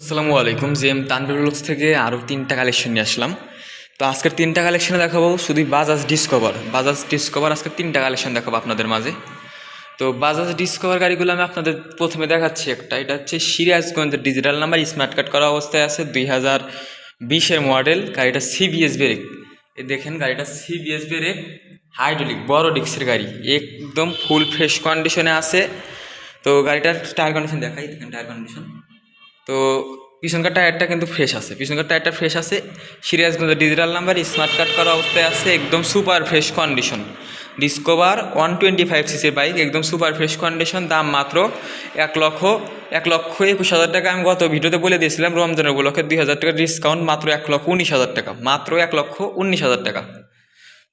আসসালামু আলাইকুম M Tanvir blogs থেকে আরও তিনটা কালেকশন নিয়ে আসলাম। তো আজকের তিনটা কালেকশনে দেখাবো শুধু বাজাজ ডিসকভার বাজাজ ডিসকভার আজকে তিনটা কালেকশন দেখাবো আপনাদের মাঝে। তো বাজাজ ডিসকভার গাড়িগুলো আমি আপনাদের প্রথমে দেখাচ্ছি একটা। এটা হচ্ছে সিরাজগঞ্জের ডিজিটাল নাম্বার স্মার্ট কার্ড করা অবস্থায় আছে, দুই হাজার বিশের মডেল গাড়িটা সিবিএস ব্রেক এ দেখেন, গাড়িটা সিবিএস ব্রেক হাইড্রোলিক বড় ডিক্সের গাড়ি। একদম ফুল ফ্রেশ কন্ডিশনে আছে। তো গাড়িটার টায়ার কন্ডিশন দেখাই, দেখেন টায়ার কন্ডিশন তো পিছনকার টায়ারটা কিন্তু ফ্রেশ আছে। পিছনকার টায়ারটা ফ্রেশ আছে Sirajganj digital number smart card করা অবস্থায় আছে, একদম super fresh condition Discover one twenty five সিসির বাইক একদম সুপার ফ্রেশ কন্ডিশন দাম মাত্র এক লক্ষ এক লক্ষ একুশ হাজার টাকা। আমি গত ভিডিওতে বলে দিয়েছিলাম রমজানের উপলক্ষে দুই হাজার টাকা ডিসকাউন্ট মাত্র এক লক্ষ উনিশ হাজার টাকা, মাত্র এক লক্ষ উনিশ হাজার টাকা।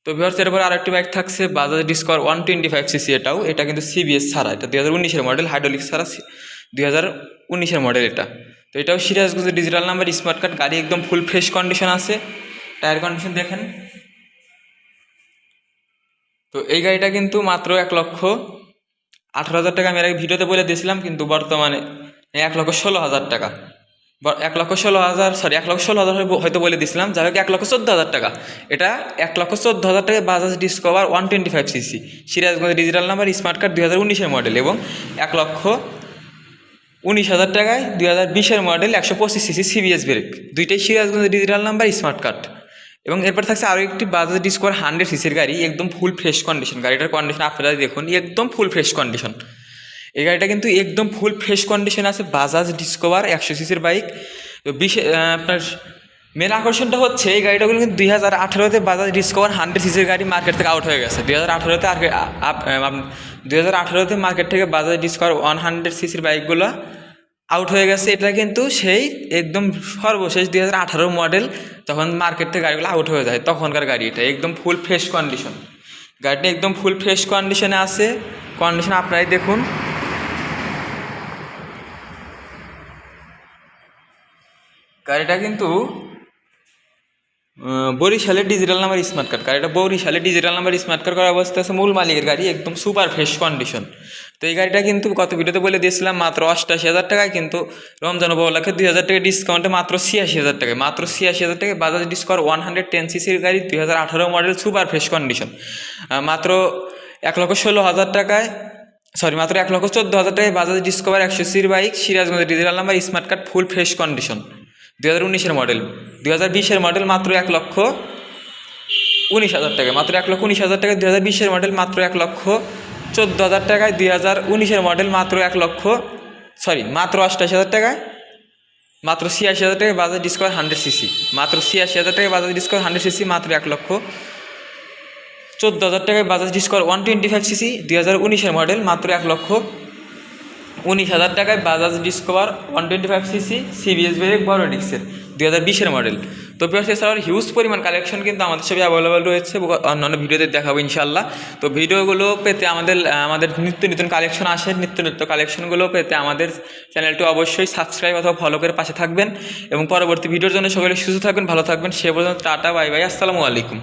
তো ভিওর্স এরপর আরেকটি বাইক থাকছে Bajaj Discover one twenty five CC এটাও, এটা কিন্তু সিবিএস ছাড়া, এটা দুই হাজার উনিশের মডেল হাইড্রোলিক ছাড়া দুই হাজার উনিশের মডেল এটা। তো এটাও Sirajganj digital number smart card গাড়ি একদম ফুল ফ্রেশ কন্ডিশন আছে। টায়ার কন্ডিশন দেখেন। তো এই গাড়িটা কিন্তু মাত্র এক লক্ষ আঠারো হাজার টাকা। আমি এর আগে ভিডিওতে বলে দিয়েছিলাম, কিন্তু বর্তমানে এক লক্ষ ষোলো হাজার টাকা। এক লক্ষ ষোলো হাজার সরি এক লক্ষ ষোলো হাজার হয়তো- বলে দিয়েছিলাম, যাই হোক, এক লক্ষ চোদ্দ হাজার টাকা। এটা এক লক্ষ চোদ্দ হাজার টাকা Bajaj Discover one twenty five CC Sirajganj digital number smart card দুই হাজার উনিশের মডেল এবং এক লক্ষ উনিশ হাজার টাকায় দুই হাজার বিশের মডেল একশো পঁচিশ সিসি সিবিএস ব্রেক দুইটাই Sirajganj digital number smart card এবং এরপর থাকছে আরও একটি বাজাজ ডিসকভার হান্ড্রেড সিসির গাড়ি, একদম ফুল ফ্রেশ কন্ডিশন গাড়িটার কন্ডিশন আপনারা দেখুন, একদম ফুল ফ্রেশ কন্ডিশন এই গাড়িটা কিন্তু একদম ফুল ফ্রেশ কন্ডিশন আছে, বাজাজ ডিসকোভার একশো সিসির বাইক তো বিশে আপনার মেন আকর্ষণটা হচ্ছে, এই গাড়িটাগুলো কিন্তু দুই হাজার আঠেরোতে বাজাজ ডিসকভার হান্ড্রেড সিসির গাড়ি মার্কেট থেকে আউট হয়ে গেছে। দুই হাজার আঠেরোতে আর দুই হাজার আঠেরোতে মার্কেট থেকে বাজাজ ডিসকভার ওয়ান হান্ড্রেড সিসির বাইকগুলো আউট হয়ে গেছে। এটা কিন্তু সেই একদম সর্বশেষ দুই হাজার আঠারো মডেল তখন মার্কেট থেকে গাড়িগুলো আউট হয়ে যায়, তখনকার গাড়ি এটা। একদম ফুল ফ্রেশ কন্ডিশন গাড়িটা একদম ফুল ফ্রেশ কন্ডিশনে আছে। কন্ডিশন আপনারাই দেখুন। গাড়িটা কিন্তু বরিশালের ডিজিটাল নাম্বার স্মার্ট কার্ড গাড়িটা বরিশালের ডিজিটাল নাম্বার স্মার্ট কার্ড করা অবস্থা আছে, মূল মালিকের গাড়ি, একদম সুপার ফ্রেশ কন্ডিশন তো এই গাড়িটা কিন্তু কত ভিডিওতে বলে দিয়েছিলাম, মাত্র অষ্টাশি হাজার টাকায় কিন্তু রমজান উপলক্ষে দুই হাজার টাকা ডিসকাউন্টে মাত্র ছিয়াশি হাজার টাকায়। মাত্র ছিয়াশি হাজার টাকায় Bajaj Discover one hundred ten সিসির গাড়ি, দুই হাজার আঠারো মডেল সুপার ফ্রেশ কন্ডিশন মাত্র এক লক্ষ ষোলো হাজার টাকায় সরি মাত্র এক লক্ষ চোদ্দ হাজার টাকায় বাজাজ ডিসকভার একশো সির bike Sirajganj digital number smart card full fresh condition দুই হাজার মডেল দুই হাজার বিশের মডেল মাত্র এক লক্ষ উনিশ হাজার টাকা মাত্র এক লক্ষ উনিশ হাজার টাকায় দুই হাজার বিশের মডেল মাত্র এক লক্ষ চোদ্দ হাজার টাকায়। দুই হাজার উনিশের মডেল মাত্র এক লক্ষ সরি মাত্র অষ্টাশি হাজার টাকায়। মাত্র ছিয়াশি হাজার টাকায় বাজাজ ডিসকভার হান্ড্রেড সিসি মাত্র ছিয়াশি হাজার টাকায় বাজাজ ডিসকভার হান্ড্রেড সিসি মাত্র এক লক্ষ চোদ্দ হাজার টাকায় Bajaj Discover one twenty five CC দুই হাজার উনিশের মডেল মাত্র এক লক্ষ উনিশ হাজার টাকায় Bajaj Discover one twenty five CC CBS brake বড় ডিক্সের দুই হাজার বিশের মডেল তো প্লাস এছাড়াও হিউজ পরিমাণ কালেকশন কিন্তু আমাদের সবই অ্যাভেলেবেল রয়েছে। অন্যান্য ভিডিওতে দেখাবো ইনশাল্লাহ তো ভিডিওগুলো পেতে আমাদের আমাদের নিত্য নতুন কালেকশন আসে। নিত্য নিত্য কালেকশনগুলো পেতে আমাদের চ্যানেলটি অবশ্যই সাবস্ক্রাইব অথবা ফলো করে পাশে থাকবেন। এবং পরবর্তী ভিডিওর জন্য সকলে সুস্থ থাকবেন, ভালো থাকবেন। সে পর্যন্ত টাটা, বাই বাই, আসসালামু আলাইকুম।